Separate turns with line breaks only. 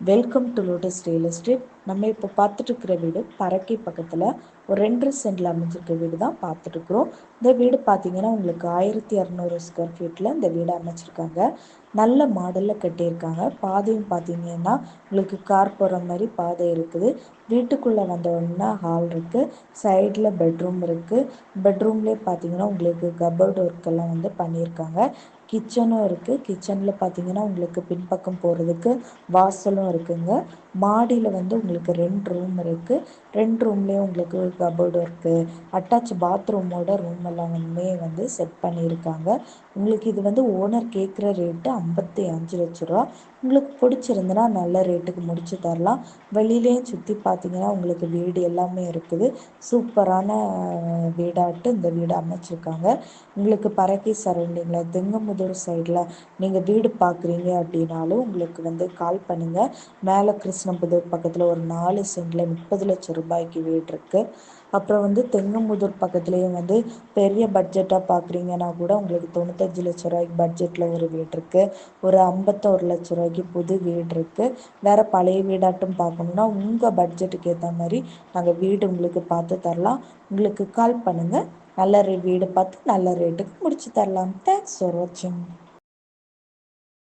Welcome to Lotus Real Estate. நம்ம இப்போ பார்த்துட்டு இருக்கிற வீடு பறக்கை பக்கத்தில் ஒரு ரெண்டரை சென்டில் அமைஞ்சிருக்க வீடு தான் பார்த்துட்ருக்குறோம் இந்த வீடு பார்த்தீங்கன்னா உங்களுக்கு ஆயிரத்தி இரநூறு ஸ்கொயர் ஃபீட்டில் இந்த வீடு அமைச்சிருக்காங்க. நல்ல மாடலில் கட்டியிருக்காங்க. பாதையும் பார்த்தீங்கன்னா உங்களுக்கு கார் போகிற மாதிரி பாதை இருக்குது. வீட்டுக்குள்ளே வந்தோடனே ஹால் இருக்குது சைடில் பெட்ரூம் இருக்குது பெட்ரூம்லேயே பார்த்தீங்கன்னா உங்களுக்கு கபோர்டு ஒர்க்கெல்லாம் வந்து பண்ணியிருக்காங்க. கிச்சனும் இருக்குது கிச்சனில் பார்த்தீங்கன்னா உங்களுக்கு பின்பக்கம் போகிறதுக்கு வாசலும் இருக்குங்க. மாடியில் வந்து உங்களுக்கு ரெண்டு ரூம் இருக்குது ரெண்டு ரூம்லேயும் உங்களுக்கு கபோர்டு இருக்குது அட்டாச் பாத்ரூமோட ரூம் எல்லாமே வந்து செட் பண்ணியிருக்காங்க. உங்களுக்கு இது வந்து ஓனர் கேட்குற ரேட்டு ஐம்பத்தி அஞ்சு லட்ச ரூபா. உங்களுக்கு பிடிச்சிருந்துன்னா நல்ல ரேட்டுக்கு முடிச்சு தரலாம். வெளியிலேயும் சுற்றி பார்த்தீங்கன்னா உங்களுக்கு வீடு எல்லாமே இருக்குது. சூப்பரான வீடாட்டு இந்த வீடு அமைச்சிருக்காங்க. உங்களுக்கு பறக்கை சரௌண்டிங்கில் தெங்கமுதூர் சைடில் நீங்கள் வீடு பார்க்குறீங்க அப்படின்னாலும் உங்களுக்கு வந்து கால் பண்ணுங்கள் மேலே கிருஷ்ணபுதூர் பக்கத்தில் ஒரு நாலு சென்டில் முப்பது லட்சம் ரூபாய்க்கு வீடு இருக்குது அப்புறம் வந்து தெங்கமுதூர் பக்கத்துலேயும் வந்து பெரிய பட்ஜெட்டாக பார்க்குறீங்கன்னா கூட உங்களுக்கு தொண்ணூத்தஞ்சு லட்ச ரூபாய்க்கு பட்ஜெட்டில் ஒரு வீடு இருக்குது ஒரு ஐம்பத்தோரு லட்ச ரூபாய்க்கு புது வீடு இருக்குது வேறு பழைய வீடாட்டும் பார்க்கணுன்னா உங்கள் பட்ஜெட்டுக்கு ஏற்ற மாதிரி நாங்கள் வீடு உங்களுக்கு பார்த்து தரலாம். உங்களுக்கு கால் பண்ணுங்கள் நல்ல வீடு பார்த்து நல்ல ரேட்டுக்கு முடிச்சு தரலாம். தேங்க்ஸ் ஃபார் வாட்சிங்